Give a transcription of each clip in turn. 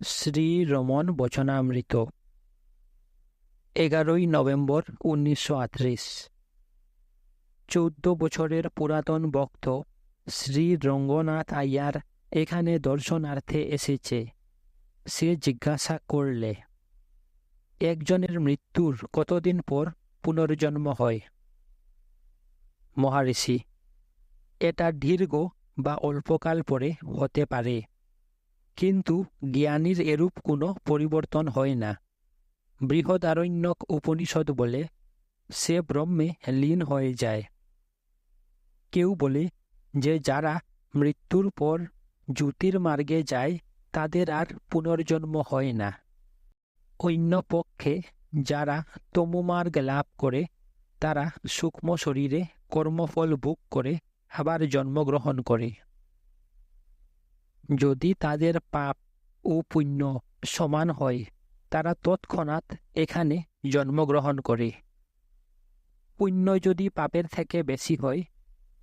শ্রী রমন বচনামৃত, এগারোই নভেম্বর উনিশশো আটত্রিশ। চৌদ্দ বছরের পুরাতন ভক্ত শ্রী রঙ্গনাথ আয়ার এখানে দর্শনার্থে এসেছে। সে জিজ্ঞাসা করলে, একজনের মৃত্যুর কতদিন পর পুনর্জন্ম হয়? মহারিষি, এটা দীর্ঘ বা অল্পকাল পরে হতে পারে। কিন্তু জ্ঞানীর এরূপ কোনো পরিবর্তন হয় না। বৃহদারণ্যক উপনিষদ বলে, সে ব্রহ্মে লীন হয়ে যায়। কেউ বলে যে, যারা মৃত্যুর পর জ্যোতির্মার্গে যায়, তাদের আর পুনর্জন্ম হয় না। অন্য পক্ষে যারা তমুমার্গ লাভ করে, তারা সূক্ষ্ম শরীরে কর্মফল ভোগ করে, আবার জন্মগ্রহণ করে। যদি তাদের পাপ ও পুণ্য সমান হয়, তারা তৎক্ষণাৎ এখানে জন্মগ্রহণ করে। পুণ্য যদি পাপের থেকে বেশি হয়,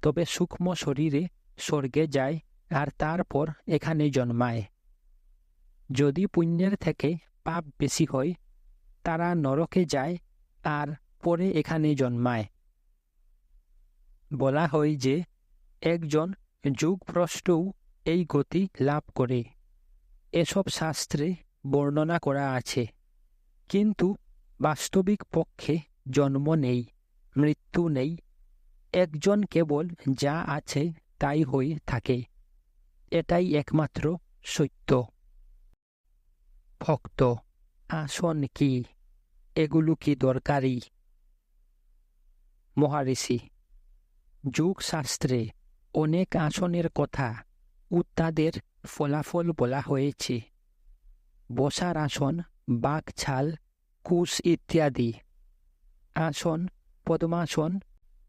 তবে সূক্ষ্ম শরীরে স্বর্গে যায় আর তারপর এখানে জন্মায়। যদি পুণ্যের থেকে পাপ বেশি হয়, তারা নরকে যায় আর পরে এখানে জন্মায়। বলা হয় যে, একজন যুগভ্রষ্টও এই গতি লাভ করে। এসব শাস্ত্রে বর্ণনা করা আছে, কিন্তু বাস্তবিক পক্ষে জন্ম নেই, মৃত্যু নেই। একজন কেবল যা আছে তাই হয়ে থাকে। এটাই একমাত্র সত্য। ভক্ত, আসন কি? এগুলো কি দরকারি? মহারিষি, যুগশাস্ত্রে অনেক আসনের কথা ও তাদের ফলাফল বলা হয়েছে। বসার আসন বাঘ ছাল, কুশ ইত্যাদি। আসন, পদ্মাসন,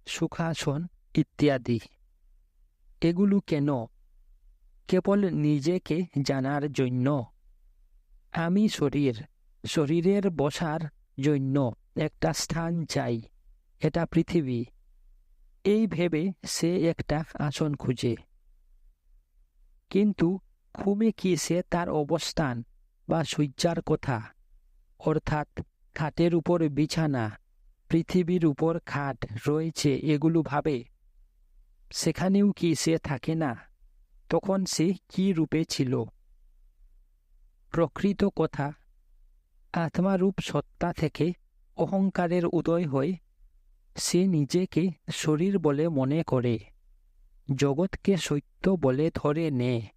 সুখাসন ইত্যাদি। এগুলো কেন? কেবল নিজেকে জানার জন্য। আমি শরীর, শরীরের বসার জন্য একটা স্থান চাই, এটা পৃথিবী। এই ভেবে সে একটা আসন খুঁজে। কিন্তু ঘুমে কি সে তার অবস্থান বা শয্যার কথা? অর্থাৎ খাটের উপর বিছানা, পৃথিবীর উপর খাট রয়েছে এগুলো ভাবে। সেখানেও কি সে থাকে না? তখন সে কি রূপে ছিল? প্রকৃত কথা, আত্মারূপ সত্তা থেকে অহংকারের উদয় হয় সে নিজেকে শরীর বলে মনে করে। জগৎকে সত্য বলে ধরে নে।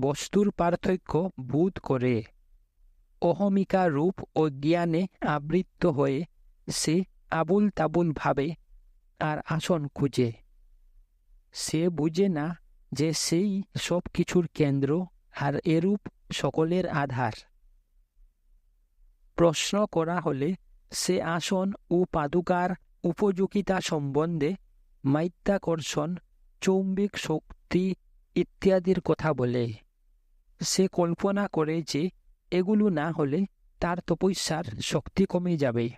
বস্তুর পার্থক্য বোধ করে। অহমিকা রূপ অজ্ঞানে আবৃত্ত হয়ে সে আবুল তাবুল ভাবে আর আসন খুঁজে। সে বুঝে না যে সেই সব কিছুর কেন্দ্র আর এরূপ সকলের আধার। প্রশ্ন করা হলে সে আসন ও পাদুকার উপযোগিতা সম্বন্ধে মাধ্যাকর্ষণ চৌম্বিক শক্তি ইত্যাদির কথা বলে। সে কল্পনা করে যে এগুলো না হলে তার তপস্যার শক্তি কমে যাবে।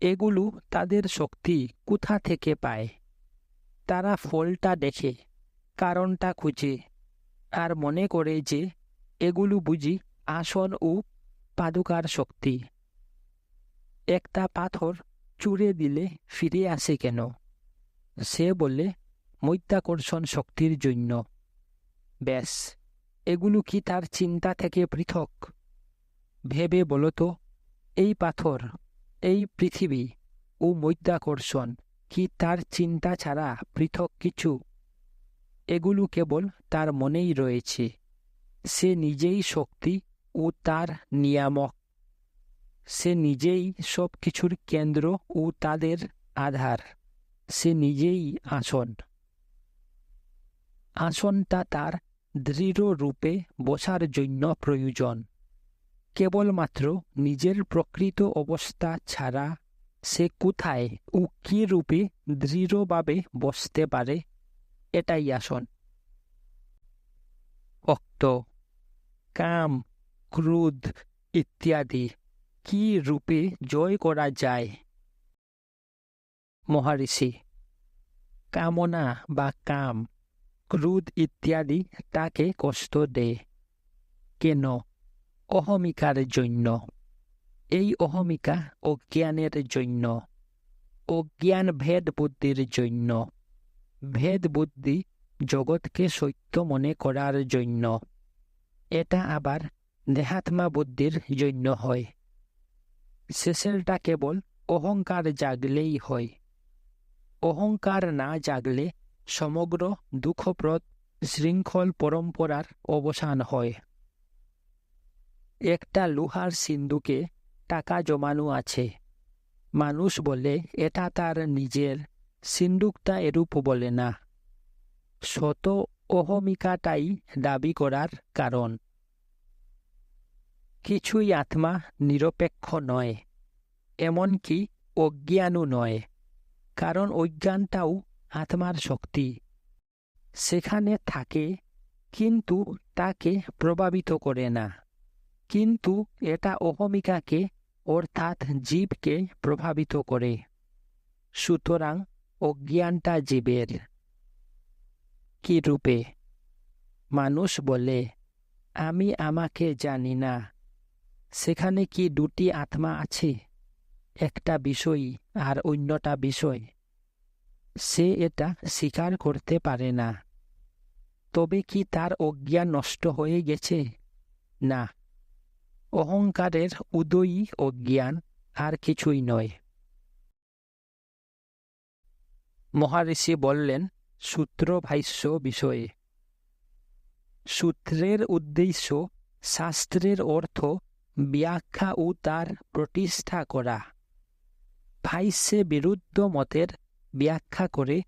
এগুলো তাদের শক্তি কোথা থেকে পায়? তারা ফলটা দেখে, কারণটা খুঁজে, আর মনে করে যে এগুলো বুঝি আসন ও পাদুকার শক্তি। একটা পাথর চুড়ে দিলে ফিরে আসে কেন? সে বললে মধ্যাকর্ষণ শক্তির জন্য। ব্যাস, এগুলো কি তার চিন্তা থেকে পৃথক? ভেবে বলতো এই পাথর, এই পৃথিবী ও মধ্যাকর্ষণ কি তার চিন্তা ছাড়া পৃথক কিছু? এগুলো কেবল তার মনেই রয়েছে। সে নিজেই শক্তি ও তার নিয়ামক। সে নিজেই সব কিছুর কেন্দ্র ও তাদের আধার। সে নিজেই আসন। আসনটা তার দৃঢ় রূপে বসার জন্য প্রয়োজন। কেবলমাত্র নিজের প্রকৃত অবস্থা ছাড়া সে কোথায় ও কী রূপে দৃঢ়ভাবে বসতে পারে, এটাই আসন। ভক্ত কাম, ক্রোধ ইত্যাদি কি রূপে জয় করা যায়? মহারিষি কামনা বা কাম, ক্রোধ ইত্যাদি তাকে কষ্ট দেয় কেন? অহমিকার জন্য। এই অহমিকা অজ্ঞানের জন্য। অজ্ঞান ভেদ বুদ্ধির জন্য। ভেদ বুদ্ধি জগৎকে সত্য মনে করার জন্য। এটা আবার দেহাত্মা বুদ্ধির জন্য হয়। শেষেরটা কেবল অহংকার জাগলেই হয়। অহংকার না জাগলে সমগ্র দুঃখপ্রদ শৃঙ্খল পরম্পরার অবসান হয়। একটা লোহার সিন্ধুকে টাকা জমানো আছে। মানুষ বলে, এটা তার নিজের সিন্দুকটা এরূপ বলে না। শত অহমিকাটাই দাবি করার কারণ। কিছুই আত্মা নিরপেক্ষ নয়, এমনকি অজ্ঞানও নয়। কারণ অজ্ঞানটাও আত্মার শক্তি। সেখানে থাকে, কিন্তু তাকে প্রভাবিত করে না। কিন্তু এটা অহমিকাকে, অর্থাৎ জীবকে প্রভাবিত করে। সুতরাং অজ্ঞানটা জীবের। কি রূপে? মানুষ বলে, আমি আমাকে জানি না। সেখানে কি দুটি আত্মা আছে? একটা বিষয় আর অন্যটা বিষয়। সে এটা স্বীকার করতে পারে না। তবে কি তার অজ্ঞান নষ্ট হয়ে গেছে? না। অহংকারের উদয়ী অজ্ঞান আর কিছুই নয়। মহারিষি বললেন, সূত্র ভাষ্য বিষয়ে। সূত্রের উদ্দেশ্য শাস্ত্রের অর্থ ব্যাখ্যা ও তার প্রতিষ্ঠা করা। ভাষ্যে বিরুদ্ধ মতের ব্যাখ্যা করে,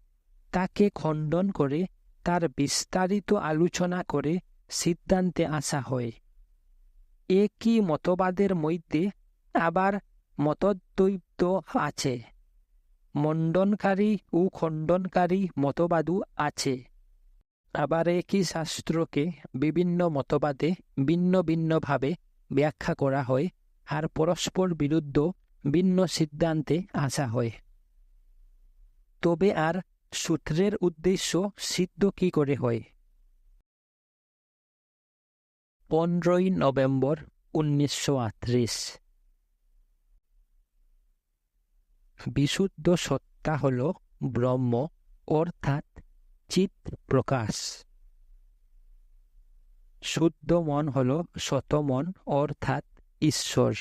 তাকে খণ্ডন করে, তার বিস্তারিত আলোচনা করে সিদ্ধান্তে আসা হয়। একই মতবাদের মধ্যে আবার মতদ্বৈত আছে। মণ্ডনকারী ও খণ্ডনকারী মতবাদও আছে। আবার একই শাস্ত্রকে বিভিন্ন মতবাদে ভিন্ন ভিন্নভাবে ব্যাখ্যা করা হয়। আর পরস্পর বিরুদ্ধ ভিন্ন সিদ্ধান্তে আসা হয়। তবে আর সূত্রের উদ্দেশ্য সিদ্ধ কি করে হয়? পনেরোই নভেম্বর উনিশশো আটত্রিশ। বিশুদ্ধ সত্তা হল ব্রহ্ম, অর্থাৎ চিত প্রকাশ। শুদ্ধ মন হল শতমন অর্থাৎ ঈশ্বর।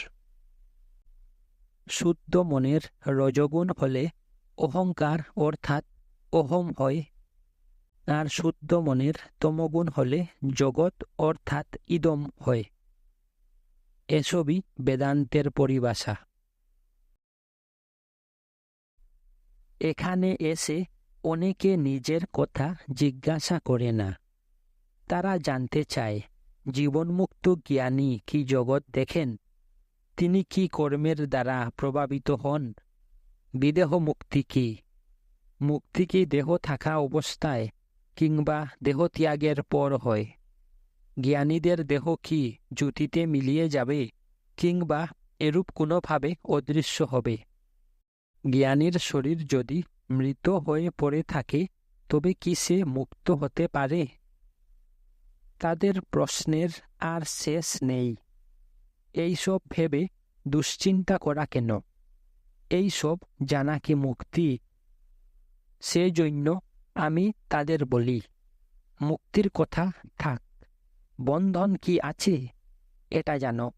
শুদ্ধ মনের রজগুণ হলে অহংকার অর্থাৎ অহম হয়। আর শুদ্ধ মনের তমগুণ হলে জগৎ অর্থাৎ ইদম হয়। এসবই বেদান্তের পরিভাষা। এখানে এসে অনেকে নিজের কথা জিজ্ঞাসা করে না। তারা জানতে চায়, জীবনমুক্ত জ্ঞানী কি জগৎ দেখেন? তিনি কি কর্মের দ্বারা প্রভাবিত হন? বিদেহ মুক্তি কি? মুক্তি কি দেহ থাকা অবস্থায় কিংবা দেহ ত্যাগের পর হয়? জ্ঞানীদের দেহ কি জ্যোতিতে মিলিয়ে যাবে কিংবা এরূপ কোনোভাবে অদৃশ্য হবে? জ্ঞানীর শরীর যদি মৃত হয়ে পড়ে থাকে, তবে কি সে মুক্ত হতে পারে? তাদের প্রশ্নের আর শেষ নেই। এইসব ভেবে দুশ্চিন্তা করা কেন? এইসব জানা কি মুক্তি? সেজন্য আমি তাদের বলি, মুক্তির কথা থাক। বন্ধন কি আছে? এটা জানো।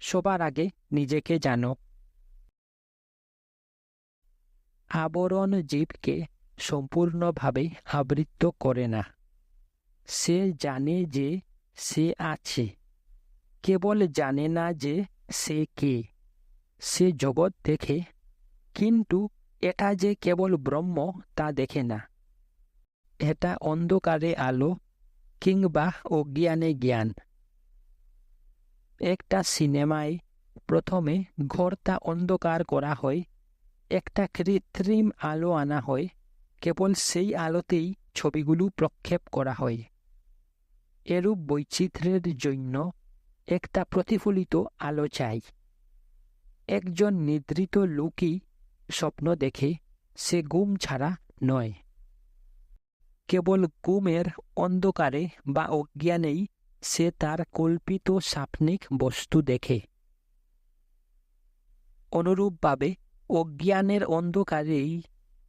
সবার আগে নিজেকে জানো। আবরণ জীবকে সম্পূর্ণভাবে আবৃত্ত করে না। সে জানে যে সে আছে। কেবল জানে না যে সে কে। সে জগৎ দেখে, কিন্তু এটা যে কেবল ব্রহ্ম, তা দেখে না। এটা অন্ধকারে আলো কিংবা অজ্ঞানে জ্ঞান। একটা সিনেমায় প্রথমে ঘরটা অন্ধকার করা হয়, একটা কৃত্রিম আলো আনা হয়, কেবল সেই আলোতেই ছবিগুলো প্রক্ষেপ করা হয়। এরূপ বৈচিত্র্যের জন্য একটা প্রতিফলিত আলো চাই। একজন নিদ্রিত লোকই স্বপ্ন দেখে সে গুম ছাড়া নয়। কেবল গুমের অন্ধকারে বা অজ্ঞানেই সে তার কল্পিত সাপনিক বস্তু দেখে। অনুরূপভাবে অজ্ঞানের অন্ধকারেই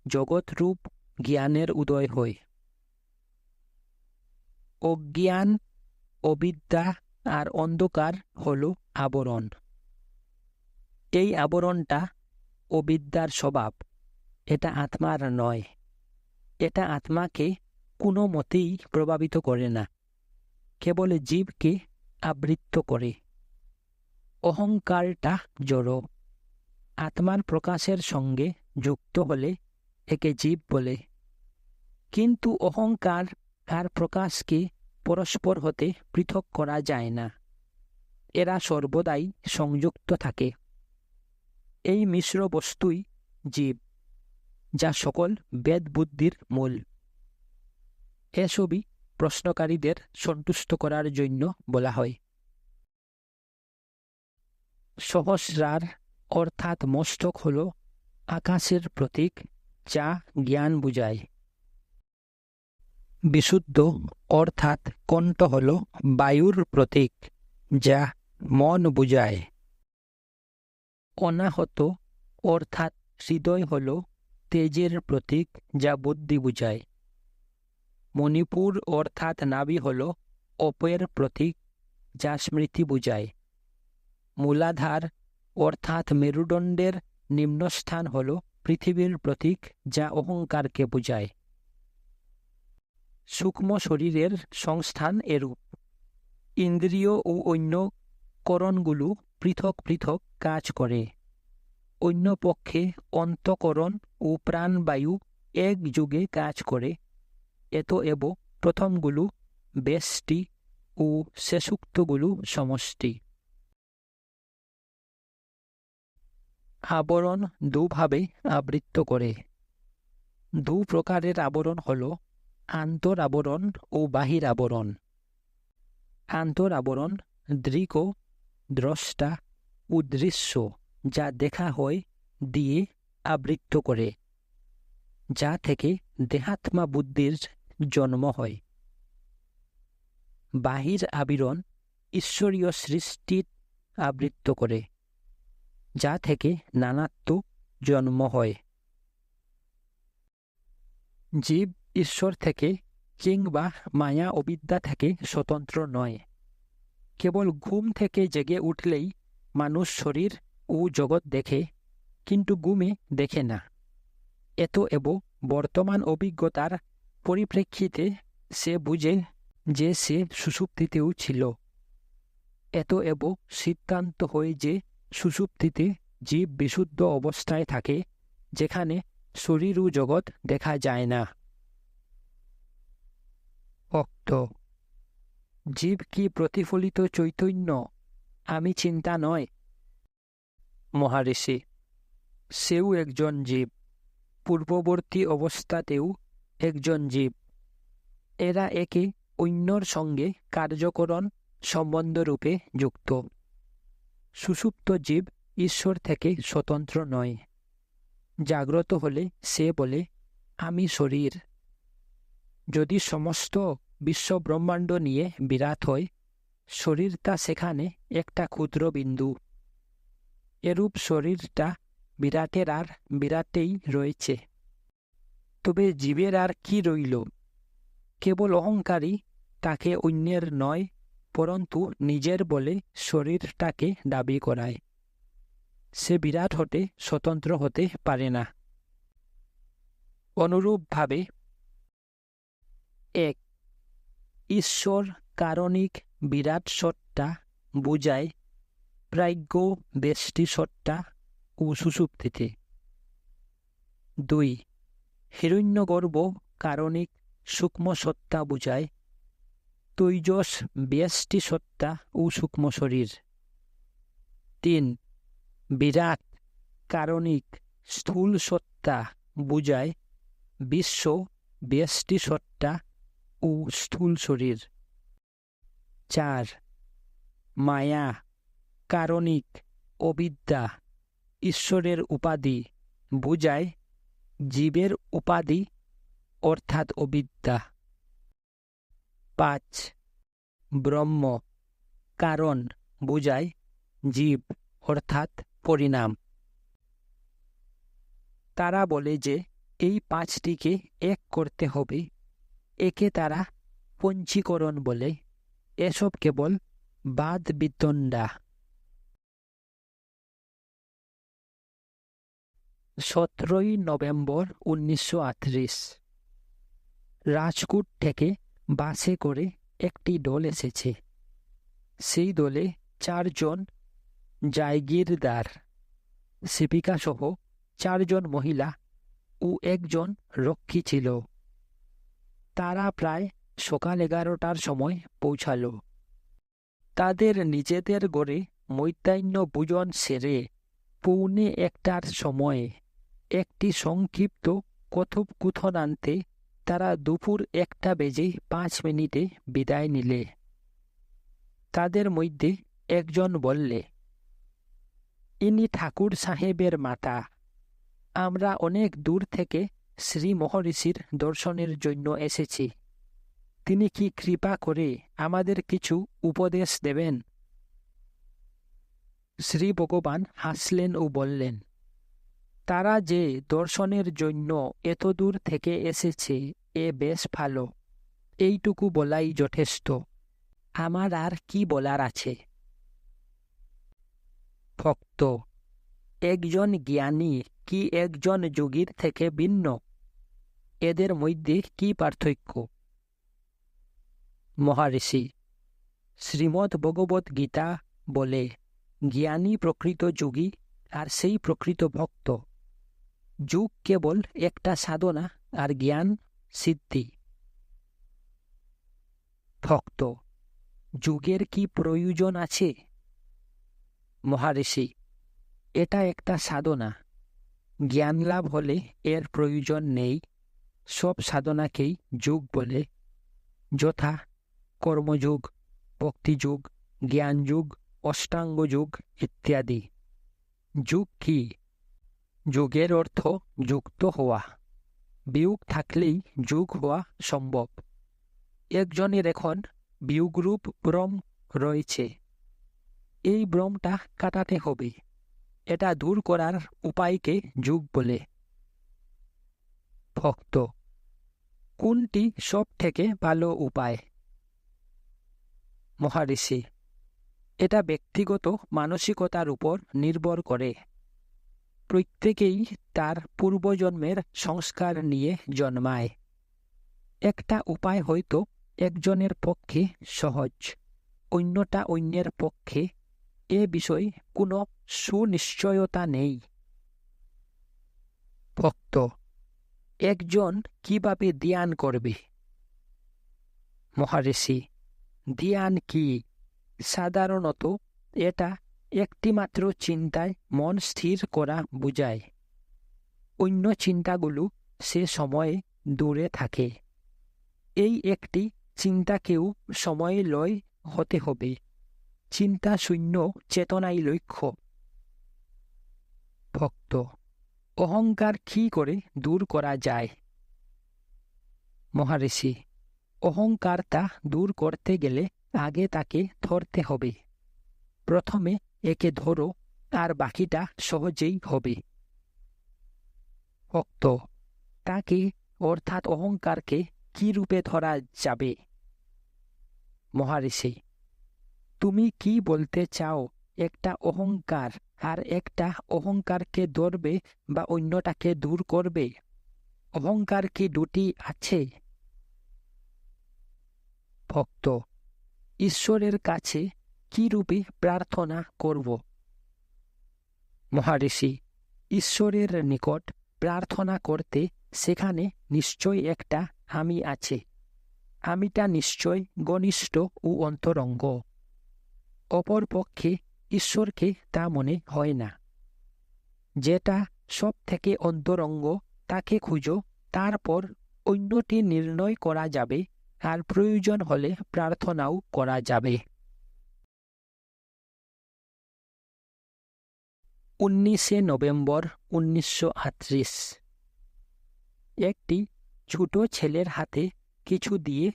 জগৎরূপ জ্ঞানের উদয় হয়। অজ্ঞান, অবিদ্যা আর অন্ধকার হল আবরণ। এই আবরণটা অবিদ্যার স্বভাব। এটা আত্মার নয়। এটা আত্মাকে কোনো মতেই প্রভাবিত করে না। কেবল জীবকে আবৃত্ত করে। অহংকারটা জড়ো। আত্মার প্রকাশের সঙ্গে যুক্ত হলে একে জীব বলে। কিন্তু অহংকার আর প্রকাশকে পরস্পর হতে পৃথক করা যায় না। এরা সর্বদাই সংযুক্ত থাকে। এই মিশ্র বস্তুই জীব, যা সকল বেদ বুদ্ধির মূল। এসবই প্রশ্নকারীদের সন্তুষ্ট করার জন্য বলা হয়। সহস্রার অর্থাৎ মস্তক হল আকাশের প্রতীক যা জ্ঞান বুঝায়। বিশুদ্ধ অর্থাৎ কণ্ঠ হল বায়ুর প্রতীক, যা মন বুঝায়। অনাহত অর্থাৎ হৃদয় হল তেজের প্রতীক, যা বুদ্ধি বুঝায়। মণিপুর অর্থাৎ নাভি হল অপের প্রতীক, যা স্মৃতি বুঝায়। মূলাধার অর্থাৎ মেরুদণ্ডের নিম্নস্থান হল পৃথিবীর প্রতীক, যা অহংকারকে বুঝায়। সূক্ষ্ম শরীরের সংস্থান এরূপ। ইন্দ্রিয় ও অন্য করণগুলো পৃথক পৃথক কাজ করে। অন্য পক্ষে অন্তকরণ ও প্রাণবায়ু এক যুগে কাজ করে। এত এব প্রথমগুলো বেষ্টি ও শেষোক্তগুলো সমষ্টি। আবরণ দুভাবে আবৃত্ত করে। দু প্রকারের আবরণ হল আন্তর আবরণ ও বাহির আবরণ আন্তর আবরণ দৃক, দ্রষ্টা উদৃশ্য যা দেখা হয়, দিয়ে আবৃত্ত করে, যা থেকে দেহাত্মা বুদ্ধির জন্ম হয়। বাহির আবিরণ ঈশ্বরীয় সৃষ্টির আবৃত্ত করে, যা থেকে নানাত্ব জন্ম হয়। জীব ঈশ্বর থেকে কিংবা মায়া অবিদ্যা থেকে স্বতন্ত্র নয়। কেবল ঘুম থেকে জেগে উঠলেই মানুষ শরীর ও জগৎ দেখে, কিন্তু ঘুমে দেখে না। এত এব বর্তমান অভিজ্ঞতার পরিপ্রেক্ষিতে সে বুঝে যে সে সুষুপ্তিতেও ছিল। এত এব সিদ্ধান্ত হয়ে যে সুষুপ্তিতে জীব বিশুদ্ধ অবস্থায় থাকে, যেখানে শরীর ও জগৎ দেখা যায় না। জীব কি প্রতিফলিত চৈতন্য? আমি চিন্তা নয়। মহারিষি সেও একজন জীব। পূর্ববর্তী অবস্থাতেও একজন জীব। এরা একে অন্যর সঙ্গে কার্যকরণ সম্বন্ধরূপে যুক্ত। সুষুপ্ত জীব ঈশ্বর থেকে স্বতন্ত্র নয়। জাগ্রত হলে সে বলে, আমি শরীর। যদি সমস্ত বিশ্ব ব্রহ্মাণ্ড নিয়ে বিরাট হয় শরীরটা সেখানে একটা ক্ষুদ্র বিন্দু। এরূপ শরীরটা বিরাটের আর বিরাটেই রয়েছে। তবে জীবের আর কি রইল? কেবল অহংকারী তাকে অন্যের নয়, পরন্তু নিজের বলে শরীরটাকে দাবি করায়। সে বিরাট হতে স্বতন্ত্র হতে পারে না। অনুরূপভাবে এক ঈশ্বর কারণিক বিরাট সত্তা বুঝায় প্রাজ্ঞ বেষ্টি সত্তা ও সুষুপ্তিতে দুই, হিরণ্যগর্ভ কারণিক সূক্ষ্ম সত্তা বুঝায় তৈজস ব্যষ্টি সত্তা ও সূক্ষ্ম শরীর। তিন, বিরাট কারণিক স্থূল সত্তা বুঝায় বিশ্ব ব্যষ্টি সত্তা ও স্থূল শরীর। চার, মায়া, কারণিক, অবিদ্যা, ঈশ্বরের উপাধি, বুঝায় জীবের উপাধি অর্থাৎ অবিদ্যা। পাঁচ, ব্রহ্ম, কারণ, বুঝায় জীব অর্থাৎ পরিণাম। তারা বলে যে এই পাঁচটিকে এক করতে হবে একে তারা পঞ্চীকরণ বলে। এসব কেবল বাদ বিতণ্ডা। সতেরোই নভেম্বর উনিশশো রাজকুট থেকে বাসে করে একটি দল এসেছে। সেই দলে চারজন জায়গিরদার। সেবিকাসহ চারজন মহিলা ও একজন রক্ষী ছিল। তারা প্রায় সকাল এগারোটার সময় পৌঁছাল। তাদের নিজেদের গড়ে মৈত্যান্য ভোজন সেরে পৌনে একটার সময়ে একটি সংক্ষিপ্ত কথোপকথনান্তে তারা দুপুর একটা বেজে পাঁচ মিনিটে বিদায় নিলে। তাদের মধ্যে একজন বললে, ইনি ঠাকুর সাহেবের মাতা। আমরা অনেক দূর থেকে শ্রী মহর্ষির দর্শনের জন্য এসেছি। তিনি কি কৃপা করে আমাদের কিছু উপদেশ দেবেন? শ্রী ভগবান হাসলেন ও বললেন, তারা যে দর্শনের জন্য এত দূর থেকে এসেছে, এ বেশ ভালো। এইটুকু বলাই যথেষ্ট। আমার আর কি বলার আছে? ভক্ত, একজন জ্ঞানী কি একজন যোগীর থেকে ভিন্ন? এদের মধ্যে কি পার্থক্য? মহারিষি শ্রীমৎ ভগবত গীতা বলে, জ্ঞানী প্রকৃত যোগী আর সেই প্রকৃত ভক্ত। যুগ কেবল একটা সাধনা আর জ্ঞান, সিদ্ধি। ভক্ত, যুগের কি প্রয়োজন আছে? মহারিষি এটা একটা সাধনা। জ্ঞান লাভ হলে এর প্রয়োজন নেই। সব সাধনাকেই যোগ বলে। যথা কর্মযুগ, ভক্তিযুগ, জ্ঞানযুগ অষ্টাঙ্গ যুগ ইত্যাদি। যুগ কি? যোগের অর্থ যুক্ত হওয়া। বিয়োগ থাকলেই যোগ হওয়া সম্ভব। একজনের এখন বিয়োগরূপ ভ্রম রয়েছে। এই ভ্রমটা কাটাতে হবে। এটা দূর করার উপায়কে যুগ বলে। ভক্ত কোনটি সব থেকে ভালো উপায়? মহারিষি, এটা ব্যক্তিগত মানসিকতার উপর নির্ভর করে। প্রত্যেকেই তার পূর্বজন্মের সংস্কার নিয়ে জন্মায়। একটা উপায় হয়তো একজনের পক্ষে সহজ, অন্যটা অন্যের পক্ষে। এ বিষয়ে কোনো সুনিশ্চয়তা নেই। ভক্ত একজন কীভাবে ধ্যান করবে? মহারিষি, ধ্যান কি? সাধারণত এটা একটিমাত্র চিন্তায় মন স্থির করা বোঝায়। অন্য চিন্তাগুলো সে সময়ে দূরে থাকে। এই একটি চিন্তাকেও সময় লয় হতে হবে। চিন্তা শূন্য চেতনাই লক্ষ্য। ভক্ত অহংকার কি করে দূর করা যায়? মহারিষি অহংকার তা দূর করতে গেলে আগে তাকে ধরতে হবে। প্রথমে একে ধরো, আর বাকিটা সহজেই হবে। ভক্ত, তাকে অর্থাৎ অহংকারকে কি রূপে ধরা যাবে? মহারিষি, তুমি কি বলতে চাও একটা অহংকার, আর একটা অহংকারকে ধরবে বা অন্যটাকে দূর করবে। অহংকার কি দুটি আছে? ভক্ত, ঈশ্বরের কাছে কি রূপে প্রার্থনা করব? মহারিষি, ঈশ্বরের নিকট প্রার্থনা করতে সেখানে নিশ্চয় একটা আমি আছে। আমিটা নিশ্চয় ঘনিষ্ঠ ও অন্তরঙ্গ। অপর পক্ষে ঈশ্বরকে তা মনে হয় না। যেটা সব থেকে অন্তরঙ্গ, তাকে খুঁজো, তারপর অন্যটি নির্ণয় করা যাবে, আর প্রয়োজন হলে প্রার্থনাও করা যাবে। উনিশে নভেম্বর উনিশশো আটত্রিশ। একটি ছোট ছেলের হাতে কিছু দিয়ে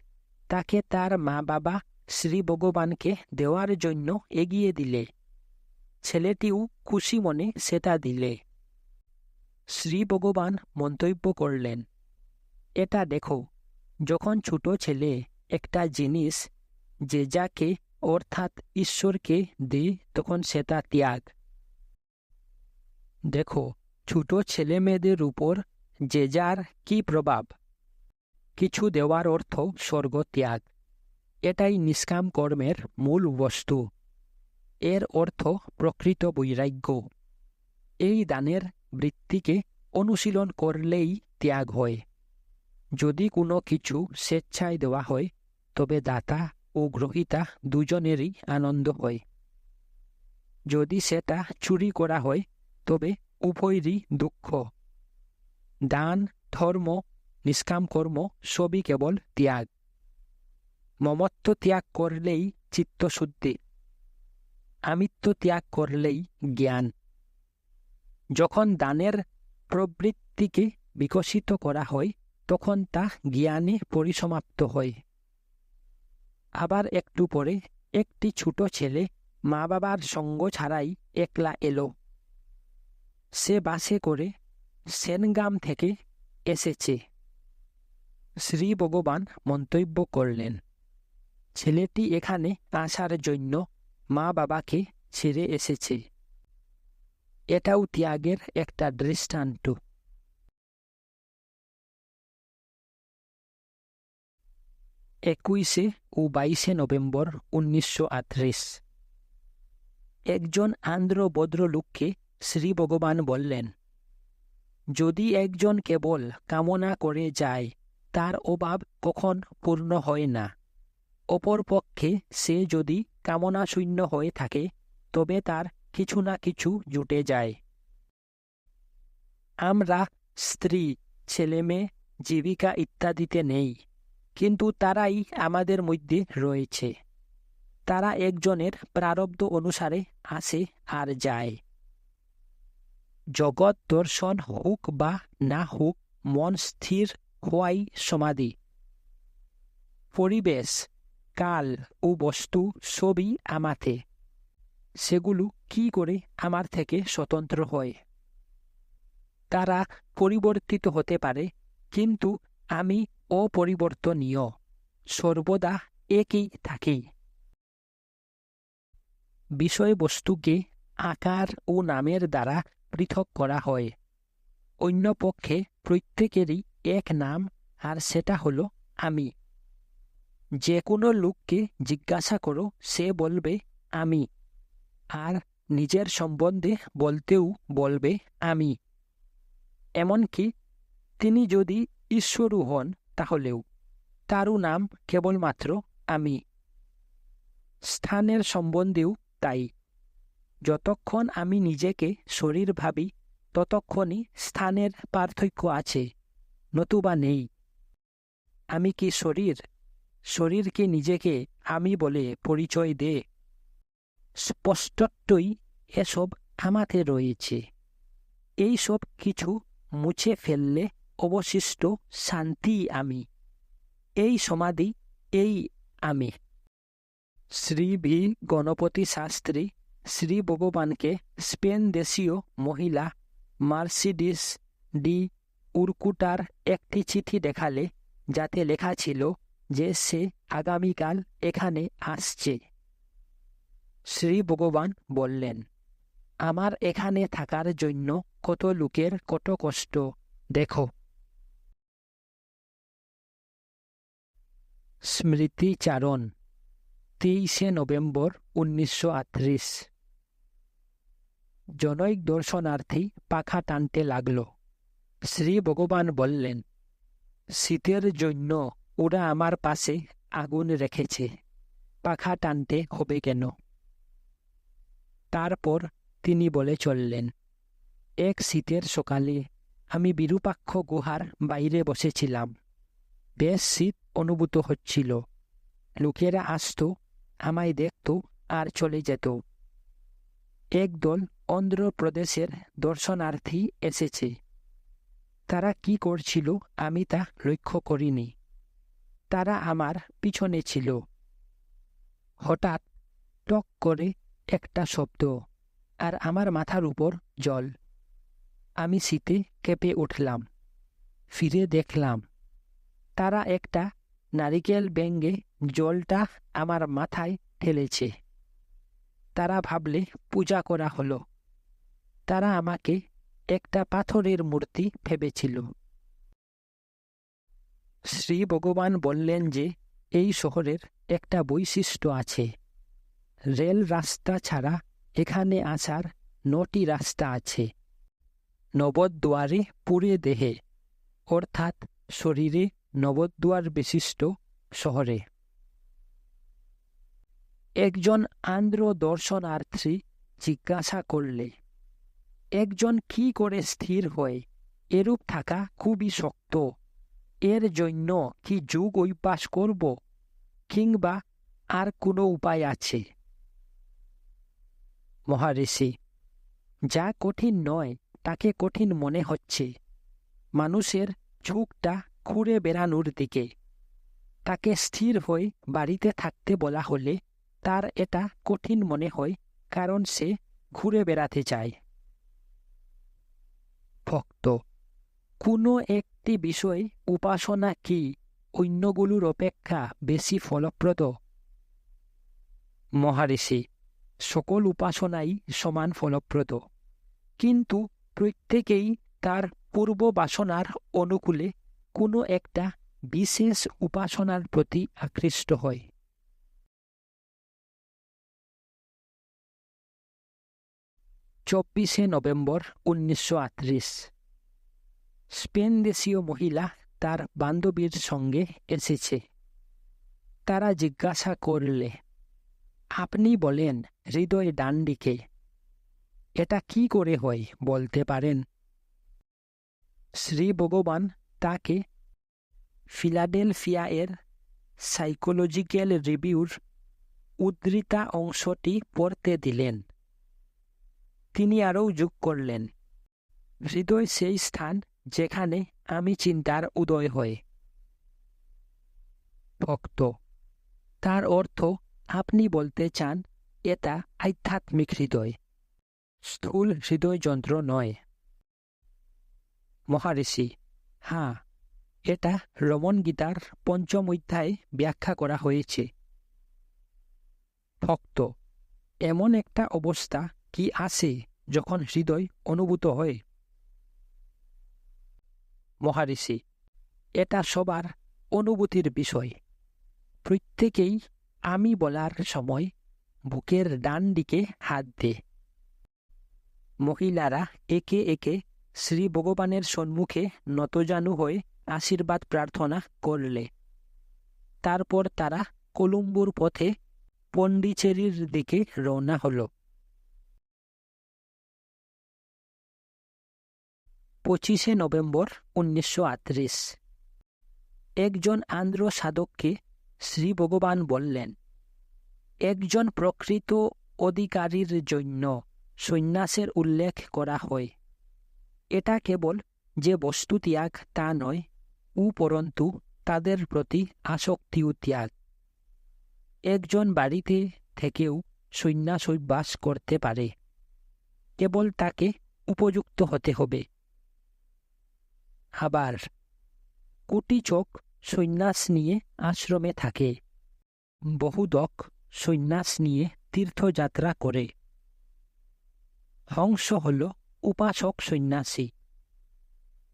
তাকে তার মা বাবা শ্রী ভগবানকে দেওয়ার জন্য এগিয়ে দিলে। ছেলেটিও খুশি মনে সেটা দিলে। শ্রী ভগবান মন্তব্য করলেন, এটা দেখো, যখন ছোট ছেলে একটা জিনিস যে যাকে অর্থাৎ ঈশ্বরকে দেয় তখন সেটা ত্যাগ। দেখো, ছোট ছেলে মেয়েদের উপর যে যার কি প্রভাব, কিছু দেওয়ার অর্থ স্বর্গ ত্যাগ। এটাই নিষ্কাম কর্মের মূল বস্তু। এর অর্থ প্রকৃত বৈরাগ্য। এই দানের বৃত্তিকে অনুশীলন করলেই ত্যাগ হয়। যদি কোনো কিছু স্বেচ্ছায় দেওয়া হয়, তবে দাতা ও গ্রহিতা দুজনেরই আনন্দ হয়। যদি সেটা চুরি করা হয়, তবে উভয়েরই দুঃখ। দান, ধর্ম নিষ্কাম কর্ম সবই কেবল ত্যাগ। মমত্ব ত্যাগ করলেই চিত্তশুদ্ধি। আমিত্ব ত্যাগ করলেই জ্ঞান। যখন দানের প্রবৃত্তিকে বিকশিত করা হয়, তখন তা জ্ঞানে পরিসমাপ্ত হয়। আবার একটু পরে একটি ছোট ছেলে মা বাবার সঙ্গ ছাড়াই একলা এলো। সে বাসে করে সেনগাম থেকে এসেছে। শ্রী ভগবান মন্তব্য করলেন, ছেলেটি এখানে আসার জন্য মা বাবাকে ছেড়ে এসেছে। এটাও ত্যাগের একটা দৃষ্টান্ত। একুশে ও বাইশে নভেম্বর উনিশশো একজন আন্ধ্র ভদ্রলোককে শ্রী ভগবান বললেন, যদি একজন কেবল কামনা করে যায়, তার অভাব কখন পূর্ণ হয় না? অপরপক্ষে সে যদি কামনা শূন্য হয়ে থাকে, তবে তার কিছু না কিছু জুটে যায়। আমরা স্ত্রী ছেলেমেয়ে জীবিকা ইত্যাদিতে নেই, কিন্তু তারাই আমাদের মধ্যে রয়েছে। তারা একজনের প্রারব্ধ অনুসারে আসে আর যায়। জগৎ দর্শন হোক বা না হোক, মন স্থির হওয়াই সমাধি। পরিবেশ কাল ও বস্তু সবই আমাতে। সেগুলো কি করে আমার থেকে স্বতন্ত্র হয়? তারা পরিবর্তিত হতে পারে, কিন্তু আমি অপরিবর্তনীয়, সর্বদা একই থাকি। বিষয়বস্তুকে আকার ও নামের দ্বারা পৃথক করা হয়। অন্য পক্ষে প্রত্যেকেরই এক নাম, আর সেটা হলো আমি। যে কোনো লোককে জিজ্ঞাসা করো, সে বলবে, আমি। আর নিজের সম্বন্ধে বলতেও বলবে, আমি। এমনকি তিনি যদি ঈশ্বরও হন, তাহলেও। তারও নাম কেবলমাত্র, আমি। স্থানের সম্বন্ধেও তাই। যতক্ষণ আমি নিজেকে শরীর ভাবি, ততক্ষণই স্থানের পার্থক্য আছে, নতুবা নেই। আমি কি শরীর? শরীরকে নিজেকে আমি বলে পরিচয় দে। স্পষ্টতই এসব আমাতে রয়েছে। এই সব কিছু মুছে ফেললে অবশিষ্ট শান্তি আমি। এই সমাধি, এই আমি। শ্রী ভি গণপতি শাস্ত্রী, শ্রী ভগবানকে স্পেন দেশীয় মহিলা মার্সিডিস ডি উরকুটার একটি চিঠি দেখালে, যাতে লেখা ছিল যে সে আগামীকাল এখানে আসছে। শ্রী ভগবান বললেন, আমার এখানে থাকার জন্য কত লোকের কত কষ্ট, দেখো। স্মৃতিচারণ, তেইশে নভেম্বর উনিশশো আটত্রিশ। জনৈক দর্শনার্থী পাখা টানতে লাগল। শ্রী ভগবান বললেন, শীতের জন্য ওরা আমার পাশে আগুন রেখেছে। পাখা টানতে হবে কেন? তারপর তিনি বলে চললেন, এক শীতের সকালে আমি বিরূপাক্ষ গুহার বাইরে বসেছিলাম। বেশ শীত অনুভূত হচ্ছিল। লোকেরা আসত, আমায় দেখত আর চলে যেত। একদল অন্ধ্রপ্রদেশের দর্শনার্থী এসেছে। তারা কি করছিল আমি তা লক্ষ্য করিনি। তারা আমার পিছনে ছিল। হঠাৎ টক করে একটা শব্দ আর আমার মাথার উপর জল। আমি শীতে কেঁপে উঠলাম, ফিরে দেখলাম, তারা একটা নারিকেল ব্যাঙ্গে জলটা আমার মাথায় ঢেলেছে। তারা ভাবলে পূজা করা হলো। তারা আমাকে একটা পাথরের মূর্তি ভেবেছিল। শ্রী ভগবান বললেন যে, এই শহরের একটা বৈশিষ্ট্য আছে। রেল রাস্তা ছাড়া এখানে আসার নটি রাস্তা আছে। নবদ্বারে পুরে দেহে, অর্থাৎ শরীরে নবদ্বার বিশিষ্ট শহরে। একজন আন্ধ্র দর্শনার্থী জিজ্ঞাসা করলে, একজন কি করে স্থির হয় এরূপ থাকা খুবই শক্ত? এর জন্য কি যুগ অভ্যাস করব কিংবা আর কোনো উপায় আছে? মহারিষি যা কঠিন নয়, তাকে কঠিন মনে হচ্ছে। মানুষের ঝুঁকটা ঘুরে বেড়ানোর দিকে। তাকে স্থির হয়ে বাড়িতে থাকতে বলা হলে তার এটা কঠিন মনে হয়, কারণ সে ঘুরে বেড়াতে চায়। ভক্ত কোনো একটি বিষয় উপাসনা কি? অন্যগুলোর অপেক্ষা বেশি ফলপ্রদ। মহারিষি, সকল উপাসনাই সমান ফলপ্রদ। কিন্তু প্রত্যেকেই তার পূর্ব বাসনার অনুকূলে কোনো একটা বিশেষ উপাসনার প্রতি আকৃষ্ট হয়। চব্বিশে নভেম্বর উনিশশো আটত্রিশ। স্পেন দেশীয় মহিলা তার বান্ধবীর সঙ্গে এসেছে। তারা জিজ্ঞাসা করলে, আপনি বলেন, হৃদয় ডান দিকে এটা কি করে হয় বলতে পারেন? শ্রী ভগবান তাকে ফিলাডেলফিয়া এর সাইকোলজিক্যাল রিভিউর উদ্ধৃতা অংশটি পড়তে দিলেন। তিনি আরও যোগ করলেন, হৃদয় সেই স্থান যেখানে আমি চিন্তার উদয় হয় ভক্ত, তার অর্থ আপনি বলতে চান, এটা আধ্যাত্মিক হৃদয়। স্থূল হৃদয় যন্ত্র নয়। মহারিষি হ্যাঁ এটা রমন গীতার পঞ্চম অধ্যায়ে ব্যাখ্যা করা হয়েছে। ভক্ত, এমন একটা অবস্থা কি আছে যখন হৃদয় অনুভূত হয়? মহারিষি, এটা সবার অনুভূতির বিষয়। প্রত্যেকেই আমি বলার সময় বুকের ডান দিকে হাত দে মহিলারা একে একে শ্রী ভগবানের সম্মুখে নতজানু হয়ে আশীর্বাদ প্রার্থনা করলে। তারপর তারা কলম্বুর পথে পন্ডিচেরির দিকে রওনা হল। পঁচিশে নভেম্বর উনিশশো আটত্রিশ। একজন আন্ধ্র সাধককে শ্রী ভগবান বললেন, একজন প্রকৃত অধিকারীর জন্য সন্ন্যাসের উল্লেখ করা হয়। এটা কেবল যে বস্তু ত্যাগ তা নয় উপরন্তু তাদের প্রতি আসক্তিও ত্যাগ। একজন বাড়িতে থেকেও সন্ন্যাস অভ্যাস করতে পারে। কেবল তাকে উপযুক্ত হতে হবে। আবার কোটি চোখ সন্ন্যাস নিয়ে আশ্রমে থাকে। বহুদক সন্ন্যাস নিয়ে তীর্থযাত্রা করে। হংস হল উপাসক সন্ন্যাসী।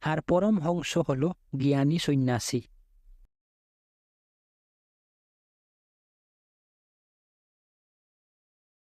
আর পরম হংস হল জ্ঞানী সন্ন্যাসী।